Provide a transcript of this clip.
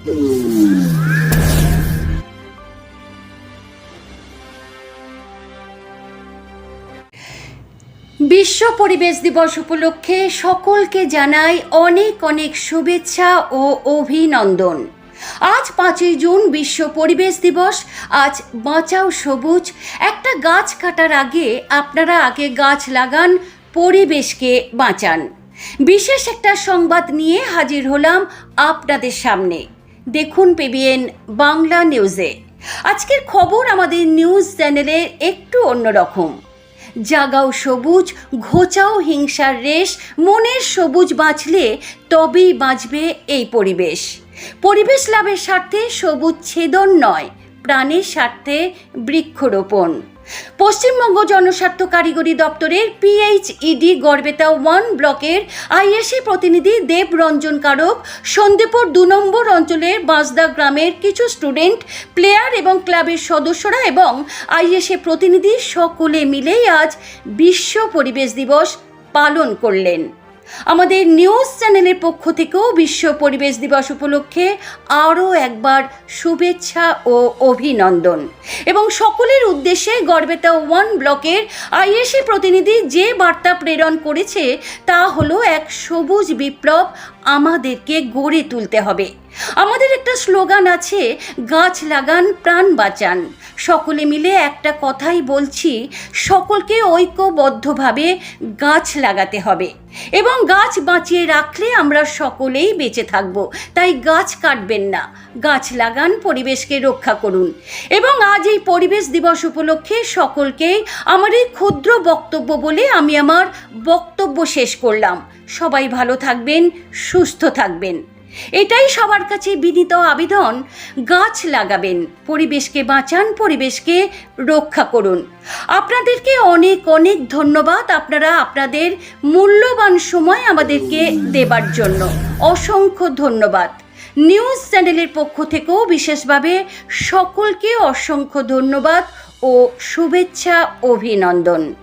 বিশ্ব পরিবেশ দিবস উপলক্ষে সকলকে জানাই অনেক অনেক শুভেচ্ছা ও অভিনন্দন। আজ পাঁচই জুন বিশ্ব পরিবেশ দিবস। আজ বাঁচাও সবুজ। একটা গাছ কাটার আগে আপনারা আগে গাছ লাগান, পরিবেশকে বাঁচান। বিশেষ একটা সংবাদ নিয়ে হাজির হলাম আপনাদের সামনে। দেখুন পিবিএন বাংলা নিউজে। আজকের খবর আমাদের নিউজ চ্যানেলে একটু অন্যরকম। জাগাও সবুজ, ঘোচাও হিংসার রেশ, মনের সবুজ বাঁচলে তবেই বাঁচবে এই পরিবেশ। পরিবেশ লাভের স্বার্থে সবুজ ছেদন নয়, প্রাণের স্বার্থে বৃক্ষরোপণ। পশ্চিমবঙ্গ জনস্বার্থ কারিগরি দপ্তরের পিএইচইডি গড়বেতা ওয়ান ব্লকের আইএসি প্রতিনিধি দেব রঞ্জন কারক সন্দেপুর দু নম্বর অঞ্চলের বাঁসদা গ্রামের কিছু স্টুডেন্ট, প্লেয়ার এবং ক্লাবের সদস্যরা এবং আইএসএ প্রতিনিধি সকলে মিলেই আজ বিশ্ব পরিবেশ দিবস পালন করলেন। আমাদের নিউজ চ্যানেলের পক্ষ থেকেও বিশ্ব পরিবেশ দিবস উপলক্ষে আরও একবার শুভেচ্ছা ও অভিনন্দন। এবং সকলের উদ্দেশ্যে গর্বেতা ওয়ান ব্লকের আইএসি প্রতিনিধি যে বার্তা প্রেরণ করেছে, তা হলো এক সবুজ বিপ্লব আমাদেরকে গড়ে তুলতে হবে। আমাদের একটা স্লোগান আছে, গাছ লাগান, প্রাণ বাঁচান। সকলে মিলে একটা কথাই বলছি, সকলকে ঐক্যবদ্ধভাবে গাছ লাগাতে হবে। এবং গাছ বাঁচিয়ে রাখলে আমরা সকলেই বেঁচে থাকব। তাই গাছ কাটবেন না, গাছ লাগান, পরিবেশকে রক্ষা করুন। এবং আজ এই পরিবেশ দিবস উপলক্ষে সকলকেই আমার এই ক্ষুদ্র বক্তব্য বলে আমি আমার বক্তব্য শেষ করলাম। সবাই ভালো থাকবেন, সুস্থ থাকবেন। এটাই সবার কাছে বিনীত আবেদন। গাছ লাগাবেন, পরিবেশকে বাঁচান, পরিবেশকে রক্ষা করুন। আপনাদেরকে অনেক অনেক ধন্যবাদ আপনারা আপনাদের মূল্যবান সময় আমাদেরকে দেবার জন্য। অসংখ্য ধন্যবাদ। নিউজ চ্যানেলের পক্ষ থেকেও বিশেষভাবে সকলকে অসংখ্য ধন্যবাদ ও শুভেচ্ছা, অভিনন্দন।